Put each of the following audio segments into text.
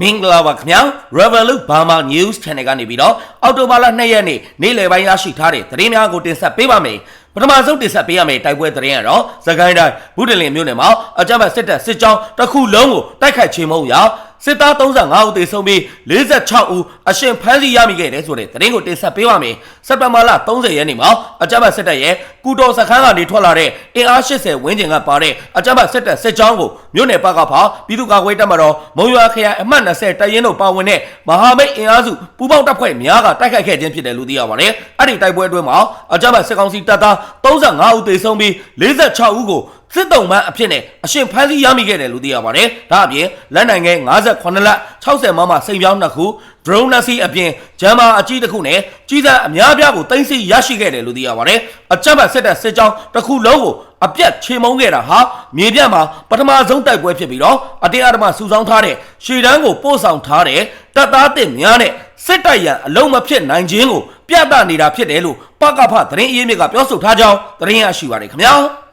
မင်္ဂလာပါခင်ဗျာ Revolut Burma News Channel ကနေပြီးတော့အော်တိုဘာလ2ရက်နေ့နေ့လယ်ပိုင်းရရှိထားတဲ့သတင်းများကိုတင်ဆက်ပေးပါမယ်ပထမဆုံးတင်ဆက်ပေးရမယ့်တိုက်ပွဲသတင်းကတော့သခိုင်းတိုင်းဘုဒ္ဓလင်မြို့နယ်မှာအကြမ်းဖက်စစ်တပ်စစ်ကြောင်းတစ်ခုလုံးကိုတိုက်ခိုက်ချေမှုန်းရာ စစ်သား35ဦးသေဆုံးပြီး46ဦးအရှင်ဖမ်းဆီးရမိခဲ့တယ်ဆိုတဲ့သတင်းကိုတင်ဆက်ပေးပါမယ်စက်တဘာလ30ရက်နေ့မှာအကြမ်းဖက်စစ်တပ်ရဲ့ကုတော်စခန်းကနေထွက်လာတဲ့အင်အား80ဝန်းကျင်ကပါတဲ့အကြမ်းဖက်စစ်တပ်စစ်ကြောင်းကိုမြို့နယ်ဘက်ကဖာပြည်သူ့ကာကွယ်တပ်မတော်မုံရွာခရိုင်အမှတ်20တပ်ရင်းတို့ပါဝင်တဲ့မဟာမိတ်အင်အားစုပူးပေါင်းတပ်ဖွဲ့များကတိုက်ခိုက်ခဲ့ခြင်းဖြစ်တယ်လို့သိရပါတယ်အဲ့ဒီတိုက်ပွဲအတွင်းမှာအကြမ်းဖက်စစ်ကောင်စီတပ်သား35ဦးသေဆုံးပြီး46ဦးကို စစ်တုံးမှအဖြစ်နဲ့အရှင်ဖမ်းဆီးရမိခဲ့တယ်လို့သိရပါတယ်။ဒါအပြင်လက်နိုင်ငယ်58လက်60မမစိန်ပြောင်းနှစ်ခု drone နှစ်စီးအပြင်ဂျမ်မာအကြီးတစ်ခုနဲ့ကြီးစံအများပြားကိုတင်စီရရှိခဲ့တယ်လို့သိရပါတယ်။အကြမ်းဖက်စစ်တပ်စစ်ကြောင်းတစ်ခုလုံးကိုအပြတ်ချေမှုန်းခဲ့တာဟာမြေပြတ်မှာပထမဆုံးတိုက်ပွဲဖြစ်ပြီးတော့အတင်းအဓမ္မစုဆောင်းထားတဲ့ရှေတန်းကိုပို့ဆောင်ထားတဲ့တပ်သားတစ်များနဲ့စစ်တပ်ရန်အလုံးမဖြစ်နိုင်ခြင်းကိုပြသနေတာဖြစ်တယ်လို့ပကဖသတင်းအရေးမြစ်ကပြောဆိုထားကြောင်းသတင်းရရှိပါတယ်ခင်ဗျာ။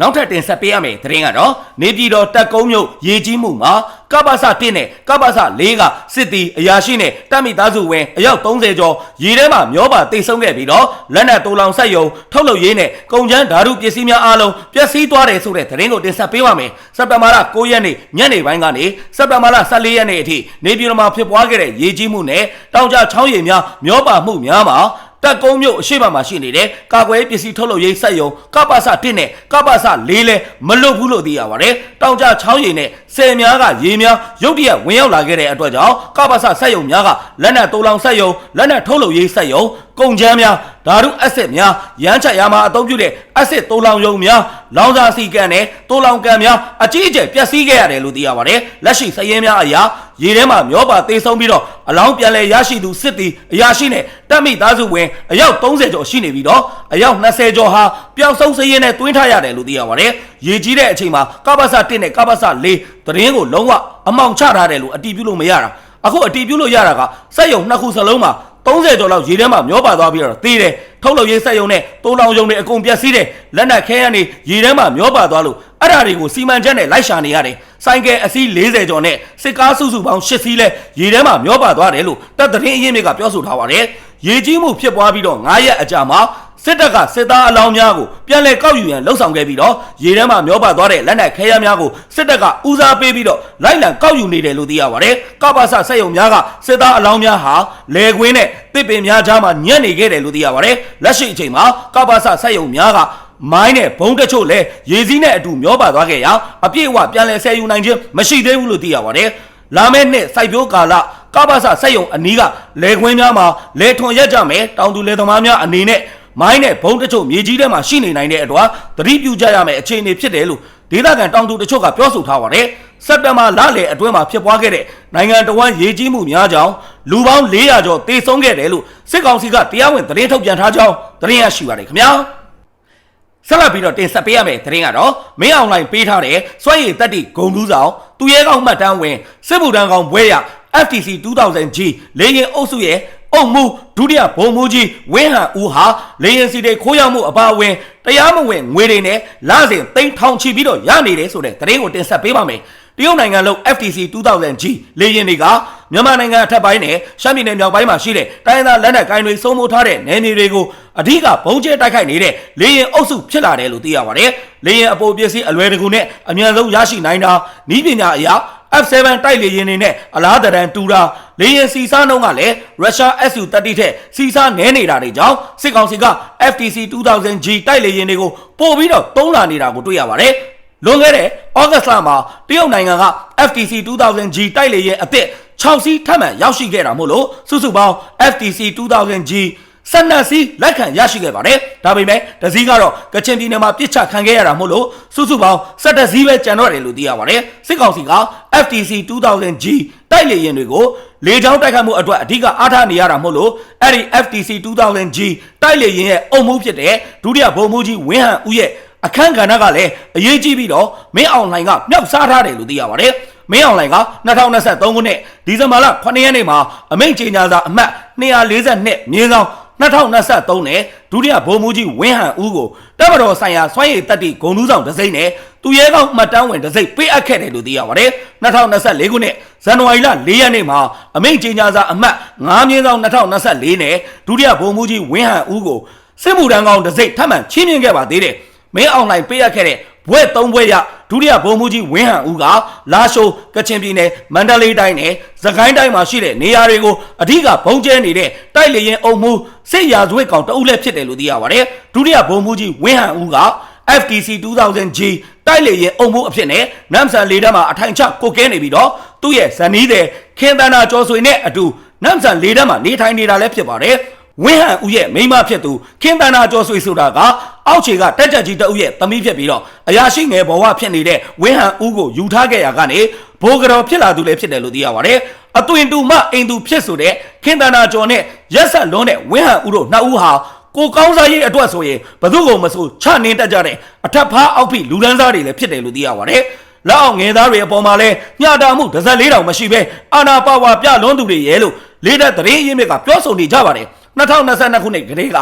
နောက်ထပ်တင်ဆက်ပေးရမယ့်သတင်းကတော့နေပြည်တော်တက်ကုန်းမြို့ရေကြီးမှုမှာကပ္ပစ1နဲ့ကပ္ပစ4ကစစ်တီအရာရှိနဲ့တပ်မိသားစုဝင်အယောက်30ကျော်ရေထဲမှာမျောပါတိတ်ဆုံးခဲ့ပြီးတော့လက်နက်တူလောင်ဆက်ယုံထုတ်လုပ်ရေးနဲ့ကုန်ကျန်းဓာတုပစ္စည်းများအားလုံးပျက်စီးသွားတယ်ဆိုတဲ့သတင်းကိုတင်ဆက်ပေးပါမယ်စက်တဘာလ9ရက်နေ့ညနေပိုင်းကနေစက်တဘာလ14ရက်နေ့အထိနေပြည်တော်မှာဖြစ်ပွားခဲ့တဲ့ရေကြီးမှုနဲ့တောင်ကျချောင်းရည်များမျောပါမှုများမှာ တက်ကုန်းမြို့အရှိမမှာရှိနေတဲ့ကာကွယ်ပစ္စည်းထုတ်လုပ်ရေးစက်ရုံကပ္ပစ1နဲ့ကပ္ပစ4လဲမလွတ်ဘူးလို့သိရပါတယ်။တောင်ကျချောင်းရည်နဲ့ဆယ်များကရေများရုတ်တရက်ဝင်ရောက်လာခဲ့တဲ့အတွက်ကြောင့်ကပ္ပစစက်ရုံများကလက်နက်တိုးလောင်စက်ရုံလက်နက်ထုတ်လုပ်ရေးစက်ရုံ ကုန်ချမ်းများဓာတုအက်ဆစ်များရမ်းချက်ရမှာအသုံးပြုတဲ့အက်ဆစ်တိုးလောင်ရုံများလောင်စာစီကန်နဲ့တိုးလောင်ကန်များအကြီးအကျယ်ပျက်စီးခဲ့ရတယ်လို့သိရပါတယ်။လက်ရှိစည်ရင်းများအရာရေထဲမှာမျောပါသေးဆုံးပြီးတော့အလောင်းပြန်လည်ရရှိသူစစ်သည်အရာရှိနဲ့တပ်မိသားစုဝင်အယောက်30ကျော်ရှိနေပြီးတော့အယောက်20ကျော်ဟာပျောက်ဆုံးစည်ရင်းနဲ့တွင်းထားရတယ်လို့သိရပါတယ်။ရေကြီးတဲ့အချိန်မှာကပ္ပစ1နဲ့ကပ္ပစ4သတင်းကိုလုံးဝအမောင်ချထားတယ်လို့အတီးပြုလို့မရတာ။အခုအတီးပြုလို့ရတာကစက်ယုံနှစ်ခုစလုံးမှာ 30ကျော်လောက်ရေထဲမှာမျောပါသွားပြီးတော့သေးတယ်ထုတ်လုပ်ရေးစက်ယုံနဲ့တိုးလောင်ယုံတွေအကုန်ပြက်စီးတယ်လက်နက်ခဲရနေရေထဲမှာမျောပါသွားလို့အဲ့ဒါတွေကိုစီမံချက်နဲ့လိုက်ရှာနေရတယ်ဆိုင်ကယ်အစီး40ကျော်နဲ့စစ်ကားစုစုပေါင်း8စီးလဲရေထဲမှာမျောပါသွားတယ်လို့တပ်သတင်းအရင်းမြစ်ကပြောဆိုထားပါတယ်ရေကြီးမှုဖြစ်ပွားပြီးတော့9ရက်အကြာမှာ စစ်တပ်ကစစ်သားအလောင်းများကိုပြန်လည်ကောက်ယူရန်လှုံ့ဆော်ခဲ့ပြီးတော့ရေထဲမှာမျောပါသွားတဲ့လက်နက်ခဲယမ်းများကိုစစ်တပ်ကဦးစားပေးပြီးတော့လိုက်လံကောက်ယူနေတယ်လို့သိရပါတယ်။ကပ္ပစစက်ရုံများကစစ်သားအလောင်းများဟာလေကွင်းနဲ့တစ်ပင်များကြားမှာညံ့နေခဲ့တယ်လို့သိရပါတယ်။လက်ရှိအချိန်မှာကပ္ပစစက်ရုံများကမိုင်းနဲ့ဘုံတချို့လဲရေစည်းနဲ့အတူမျောပါသွားခဲ့ရာအပြည့်အဝပြန်လည်ဆယ်ယူနိုင်ခြင်းမရှိသေးဘူးလို့သိရပါတယ်။လာမယ့်နှစ်စိုက်ပျိုးကာလကပ္ပစစက်ရုံအနီးကလေခွင်းများမှာလေထွန်ရက်ကြမယ်တောင်သူလေသမားများအနေနဲ့ မိုင်းနဲ့ဘုံတချို့မြေကြီးထဲမှာရှိနေနိုင်တဲ့အတွက်သတိပြုကြရမယ့်အခြေအနေဖြစ်တယ်လို့ဒေသခံတောင်သူတချို့ကပြောဆိုထားပါတယ်စက်တဘာလလယ်အတွင်းမှာဖြစ်ပွားခဲ့တဲ့နိုင်ငံတော်ဝန်ရေကြီးမှုများကြောင့်လူပေါင်း400ကျော်သေဆုံးခဲ့တယ်လို့စစ်ကောင်စီကတရားဝင်သတင်းထုတ်ပြန်ထားကြောင်းသတင်းရရှိပါတယ်ခင်ဗျာဆက်လက်ပြီးတော့တင်ဆက်ပေးရမယ့်သတင်းကတော့မင်းအောင်လိုင်းပေးထားတဲ့စွမ်းရည်တက်တိဂုံတူးဆောင်သူရဲကောင်းမှတ်တမ်းဝင်စစ်မှုထမ်းကောင်ဘွဲရ FTC 2000G လေရင်အုပ်စုရဲ့အုံမှုဒုတိယဘုံမူကြီးဝင်းဟန်ဦးဟာလေရင်စီတွေခိုးရမှုအပါအဝင်တရားမဝင်ငွေတွေနဲ့လစဉ်သိန်းထောင်ချီပြီးတော့ရနေတယ်ဆိုတဲ့သတင်းကိုတင်ဆက်ပေးပါမယ်တရုတ်နိုင်ငံလုံး FTC 2000G လေရင်တွေကမြန်မာနိုင်ငံအထက်ပိုင်းနဲ့ရှမ်းပြည်နယ်မြောက်ပိုင်းမှာရှိတဲ့တိုင်းဒေသလက်နက်ကိုင်တွေစိုးမိုးထားတဲ့နယ်မြေတွေကိုအဓိကဘုံကျဲတိုက်ခိုက်နေတဲ့လေရင်အုပ်စုဖြစ်လာတယ်လို့သိရပါတယ်။လေရင်အပေါ်ပစ္စည်းအလွယ်တကူနဲ့အမြန်ဆုံးရရှိနိုင်တာဤပညာအရာ F7 တိုက်လေယာဉ်တွေနဲ့အလားတရန်တူတာလေယာဉ်စီစားနှုန်းကလည်းရုရှား Su-30 ထက်စီစားနည်းနေတာတွေကြောင့်စစ်ကောင်စီက FTC 2000G တိုက်လေယာဉ်တွေကိုပို့ပြီးတော့တုံးလာနေတာကိုတွေ့ရပါတယ်။လွန်ခဲ့တဲ့ဩဂတ်လမှာတရုတ်နိုင်ငံက FTC 2000G တိုက်လေယာဉ်အသစ်6စီးထပ်မံရောက်ရှိခဲ့တာမို့လို့စုစုပေါင်း FTC 2000G စနက်စီလက်ခံရရှိခဲ့ပါတယ်။ဒါပေမဲ့တစည်းကတော့ကချင်ပြည်နယ်မှာပြစ်ချခံခဲ့ရတာမို့လို့စုစုပေါင်း17စီးပဲကျန်တော့တယ်လို့သိရပါတယ်။စစ်ကောင်စီက FTC 2000G တိုက်လေယာဉ်တွေကိုလေကြောင်းတိုက်ခတ်မှုအတွက်အဓိကအားထားနေရတာမို့လို့အဲ့ဒီ FTC 2000G တိုက်လေယာဉ်ရဲ့အုံမှုဖြစ်တဲ့ဒုတိယဗိုလ်မှူးကြီးဝင်းဟန်ဦးရဲ့အခန်းကဏ္ဍကလည်းအရေးကြီးပြီးတော့မင်းအောင်လှိုင်ကမြောက်စားထားတယ်လို့သိရပါတယ်။မင်းအောင်လှိုင်က2023ခုနှစ်ဒီဇင်ဘာလ9ရက်နေ့မှာအမိန့်ကြေညာစာအမှတ်242မြေဆောင် 2023နဲ့ဒုတိယဗိုလ်မှူးကြီးဝင်းဟန်ဦးကိုတပ်မတော်ဆိုင်ရာစွမ်းရည်တပ်တိဂုံတူးဆောင်ဒစိမ့်နဲ့သူသူရဲကောင်းမှတ်တမ်းဝင်တစ်စိတ်ပေးအပ်ခဲ့တယ်လို့သိရပါတယ်2024ခုနှစ်ဇန်နဝါရီလ4ရက်နေ့မှာအမိန့်ကြေညာစာအမှတ်9မြင်းဆောင်2024နဲ့ဒုတိယဗိုလ်မှူးကြီးဝင်းဟန်ဦးကိုစစ်မှုထမ်းကောင်းတစ်စိတ်ထပ်မံချင်းမြင့်ခဲ့ပါသေးတယ်မင်းအောင်လှိုင်ပေးအပ်ခဲ့တဲ့ဘွဲ့၃ဘွဲ့ရ ဒုတိယဗိုလ်မှူးကြီးဝင်းဟန်ဦးကလာရှိုးကချင်ပြည်နယ်မန္တလေးတိုင်းနဲ့စကိုင်းတိုင်းမှာရှိတဲ့နေရာတွေကိုအဓိကဘုံကျဲနေတဲ့တိုက်လေရင်အုံမှုစစ်ရာဇဝတ်ကောင်တအုပ်လည်းဖြစ်တယ်လို့သိရပါတယ်ဒုတိယဗိုလ်မှူးကြီးဝင်းဟန်ဦးက FTC 2000G တိုက်လေရင်အုံမှုအဖြစ်နဲ့နမ်ဆန်လေးတန်းမှာအထိုင်ချကိုကဲနေပြီးတော့သူ့ရဲ့ဇနီးတဲ့ခင်သန္တာကျော်ဆွေနဲ့အတူနမ်ဆန်လေးတန်းမှာနေထိုင်နေတာလည်းဖြစ်ပါတယ် ဝင်းဟန်ဦးရဲ့မိန်းမဖြစ်သူခင်တန်နာကျော်ဆွေဆိုတာကအောက်ခြေကတက်ကြကြီးတအုပ်ရဲ့သမီးဖြစ်ပြီးတော့အရာရှိငယ်ဘဝဖြစ်နေတဲ့ဝင်းဟန်ဦးကိုယူထားခဲ့ရကနေဘိုးကတော်ဖြစ်လာသူလည်းဖြစ်တယ်လို့သိရပါတယ်အသွင်တူမအိမ်သူဖြစ်ဆိုတဲ့ခင်တန်နာကျော်နဲ့ရက်ဆက်လွန်းတဲ့ဝင်းဟန်ဦးတို့နှစ်ဦးဟာကိုကောင်းစားရေးအတွက်ဆိုရင်ဘသူ့ကိုမဆိုချနေတတ်ကြတဲ့အထက်ဖားအောက်ဖိလူလန်းစားတွေလည်းဖြစ်တယ်လို့သိရပါတယ်လက်အောင်ငယ်သားတွေအပေါ်မှာလဲညတာမှုတစ်စက်လေးတောင်မရှိပဲအာနာပါဝါပြလွန်းသူတွေရဲလို့လေးတဲ့သတင်းရင်းမြစ်ကပြောဆိုနေကြပါတယ် 2022ခုနှစ်ကလေးက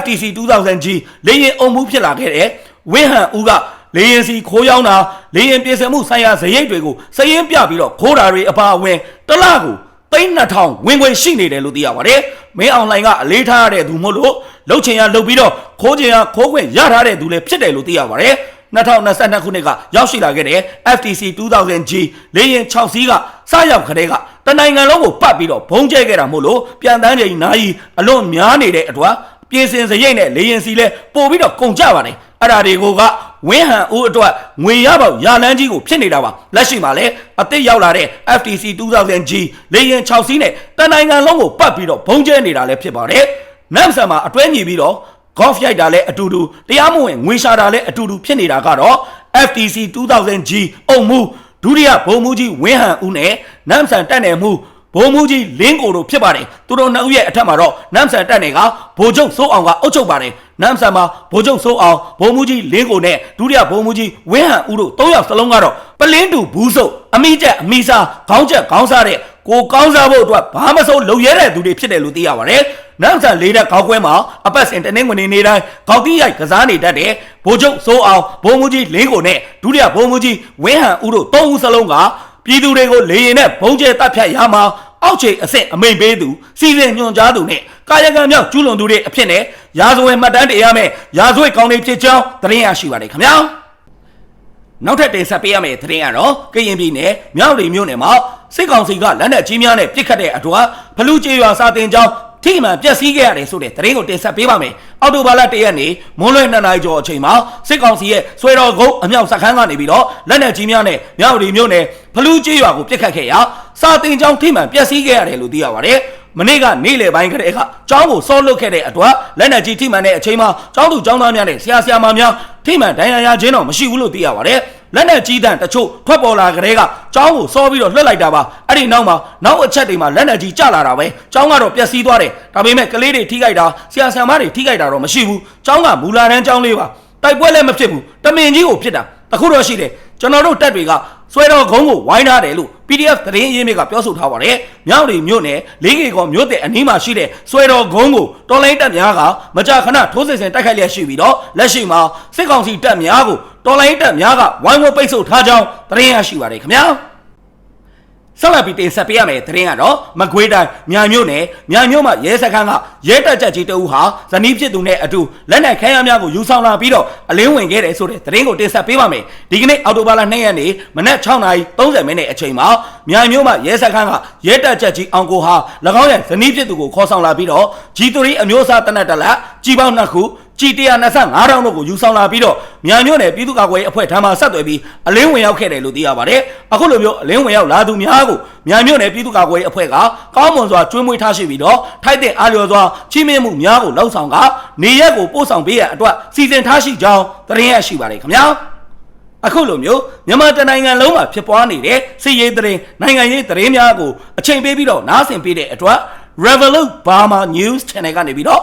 FTC 2000G လေရင်အုံမှုဖြစ်လာခဲ့တဲ့ဝင်းဟန်ဦးကလေရင်စီခိုးရောက်တာလေရင်ပြင်ဆင်မှုဆိုင်ရာဇရိတ်တွေကိုစည်ရင်းပြပြီးတော့ခိုးတာတွေအပါအဝင်တစ်လကိုသိန်း2000ဝင်ခွင့်ရှိနေတယ်လို့သိရပါတယ်မင်းအောင်လှိုင်ကအလေးထားရတဲ့သူမို့လို့လှုပ်ချင်ရလှုပ်ပြီးတော့ခိုးချင်ရခိုးခွင့်ရထားတဲ့သူလည်းဖြစ်တယ်လို့သိရပါတယ် 2022ခုနှစ်ကရောက်ရှိလာခဲ့တဲ့ FTC 2000G လေရင်6စီးကစရောက်ခတဲ့ကတနိုင်ငံလုံးကိုပတ်ပြီးတော့ဘုံကျဲခဲ့တာမို့လို့ပြန်တန်းချိန်နာရီအလွန်များနေတဲ့အတွက်ပြင်ဆင်စရိတ်နဲ့လေရင်စီလဲပို့ပြီးတော့ကုန်ကြပါတယ်အဲ့ဒါတွေကိုကဝင်းဟန်ဦးအတွက်ငွေရပေါက်ရာလန်းကြီးကိုဖြစ်နေတာပါလက်ရှိမှာလဲအသစ်ရောက်လာတဲ့ FTC 2000G လေရင်6စီးနဲ့တနိုင်ငံလုံးကိုပတ်ပြီးတော့ဘုံကျဲနေတာလည်းဖြစ်ပါတယ်နမ်ဆန်မှာအတွဲညီပြီးတော့ golf ရိုက်တာလည်းအတူတူတရားမဝင်ငွေရှာတာလည်းအတူတူဖြစ်နေတာကတော့ FTC 2000G အုံမှုဒုတိယဘုံမူကြီးဝင်းဟန်ဦးနဲ့နမ်ဆန်တက်နယ်မှုဘုံမူကြီးလင်းကိုတို့ဖြစ်ပါတယ်သူတို့နှစ်ဦးရဲ့အထက်မှာတော့နမ်ဆန်တက်နယ်ကဘိုလ်ချုပ်စိုးအောင်ကအုပ်ချုပ်ပါတယ်နမ်ဆန်မှာဗိုလ်ချုပ်စိုးအောင်ဘုံမူကြီးလင်းကိုနဲ့ဒုတိယဘုံမူကြီးဝင်းဟန်ဦးတို့၃ယောက်စလုံးကတော့ပလင်းတူဘူးစုပ်အမိကျက်အမိစားခေါင်းချက်ခေါင်းစားတဲ့ကိုကောင်းစားဖို့အတွက်ဘာမစိုးလုံရဲတဲ့သူတွေဖြစ်တယ်လို့သိရပါတယ်။ နောက်ဆန်လေးတဲ့ခေါက်ကွဲမှာအပတ်စဉ်တနင်္ဂနွေနေ့တိုင်းခေါက်တိရိုက်ကစားနေတတ်တဲ့ဗိုလ်ချုပ်စိုးအောင်ဘုံမူကြီးလင်းကိုနဲ့ဒုတိယဘုံမူကြီးဝင်းဟန်ဦးတို့၃ဦးစလုံးကပြည်သူတွေကိုလေရင်နဲ့ဘုံကျဲတပ်ဖြတ်ရမှာအောက်ခြေအဆင့်အမိန်ပေးသူစီစဉ်ညွှန်ကြားသူနဲ့ကာယကံမြောက်ကျူးလွန်သူတွေအဖြစ်နဲ့ရာဇဝင်မှတ်တမ်းတင်ရမယ်ရာဇဝတ်ကောင်းတွေဖြစ်ကြောင်းသတင်းရရှိပါတယ်ခင်ဗျာနောက်ထပ်တင်ဆက်ပေးရမယ့်သတင်းကတော့ကရင်ပြည်နယ်မြောက်လီမြို့နယ်မှာစစ်ကောင်စီကလက်နက်ကြီးများနဲ့ပစ်ခတ်တဲ့အတွက်ဖလူကျေးရွာစာတင်ကျောင်း ထိမှန်ပျက်စီးခဲ့ရတယ်ဆိုတဲ့သတင်းကိုတင်ဆက်ပေးပါမယ်။အော်တိုဘာလ၁ရက်နေ့မွန်းလွဲ2နာရီကျော်အချိန်မှာစစ်ကောင်စီရဲ့ဆွဲတော်ကုန်းအမြောက်စခန်းကနေပြီးတော့လက်နက်ကြီးများနဲ့မြောက်လီမြို့နယ်ဖလူကျေးရွာကိုပစ်ခတ်ခဲ့ရာစာတင်ကျောင်းထိမှန်ပျက်စီးခဲ့ရတယ်လို့သိရပါတယ်။မနေ့ကနေ့လယ်ပိုင်းကတည်းကကျောင်းကိုစောလွတ်ခဲ့တဲ့အတွက်လက်နက်ကြီးထိမှန်တဲ့အချိန်မှာကျောင်းသူကျောင်းသားများနဲ့ဆရာဆရာမများထိမှန်ဒဏ်ရာရခြင်းတော့မရှိဘူးလို့သိရပါတယ်။ လက်နက်ကြီးတန်တချို့ထွက်ပေါ်လာကြတဲ့ကကျောင်းကိုစောပြီးတော့လွှတ်လိုက်တာပါအဲ့ဒီနောက်မှာနောက်အချက်တွေမှာလက်နက်ကြီးကျလာတာပဲကျောင်းကတော့ပျက်စီးသွားတယ်ဒါပေမဲ့ကလေးတွေထိခိုက်တာဆရာဆရာမတွေထိခိုက်တာတော့မရှိဘူးကျောင်းကမူလာတန်းကျောင်းလေးပါတိုက်ပွဲလည်းမဖြစ်ဘူးတမင်ကြီးကိုဖြစ်တာတခုတော့ရှိတယ်ကျွန်တော်တို့တက်တွေက ဆွဲတော်ခုံးကိုဝိုင်းထားတယ်လို့ PDF သတင်းရင်းမြစ်ကပြောဆိုထားပါတယ်။မြောက်ရီမြို့နယ်လေးကေကောမြို့တဲ့အနီးမှာရှိတဲ့ဆွဲတော်ခုံးကိုတော်လိုင်းတပ်များကမကြာခဏထိုးစစ်ဆင်တိုက်ခိုက်လျက်ရှိပြီးတော့လက်ရှိမှာစစ်ကောင်စီတပ်များကိုတော်လိုင်းတပ်များကဝိုင်းဝန်းပိတ်ဆို့ထားကြောင်းသတင်းရရှိပါတယ်ခင်ဗျာ။ ဆက်လက်ပြီးတင်ဆက်ပေးရမယ့်သတင်းကတော့မကွေးတိုင်းမြိုင်မြို့နယ်မြိုင်မြို့မှာရဲစခန်းကရဲတပ်ချက်ကြီးတအူးဟာဇနီးဖြစ်သူနဲ့အတူလက်နက်ခဲယမ်းများကိုယူဆောင်လာပြီးတော့အလင်းဝင်ခဲ့တယ်ဆိုတဲ့သတင်းကိုတင်ဆက်ပေးပါမယ်ဒီကနေ့အော်တိုဘာလ2ရက်နေ့မနက်6:30မိနစ်အချိန်မှာမြိုင်မြို့မှာရဲစခန်းကရဲတပ်ချက်ကြီးအောင်ကိုဟာ၎င်းရဲ့ဇနီးဖြစ်သူကိုခေါ်ဆောင်လာပြီးတော့ G3 အမျိုးအစားတနက်တလက်ကြီးပေါင်းနှစ်ခု ကြည်125တောင်းတို့ကိုယူဆောင်လာပြီးတော့မြန်မြို့နယ်ပြည်သူ့ကာကွယ်ရေးအဖွဲ့ထံမှဆက်သွယ်ပြီးအလင်းဝင်ရောက်ခဲ့တယ်လို့သိရပါတယ်။အခုလိုမျိုးအလင်းဝင်ရောက်လာသူများကိုမြန်မြို့နယ်ပြည်သူ့ကာကွယ်ရေးအဖွဲ့ကကောင်းမွန်စွာကျွေးမွေးထားရှိပြီးတော့ထိုက်တဲ့အားလျော်စွာချီးမြှင့်မှုများကိုလှုံ့ဆော်ကနေရက်ကိုပို့ဆောင်ပေးရအတွက်စီစဉ်ထားရှိကြောင်းသတင်းရရှိပါတယ်ခင်ဗျာ။အခုလိုမျိုးမြန်မာတနိုင်ငံလုံးမှာဖြစ်ပွားနေတဲ့စစ်ရေးသတင်းနိုင်ငံရေးသတင်းများကိုအချိန်ပေးပြီးတော့နားဆင်ပေးတဲ့အတွက် Revolut Burma News Channel ကနေပြီးတော့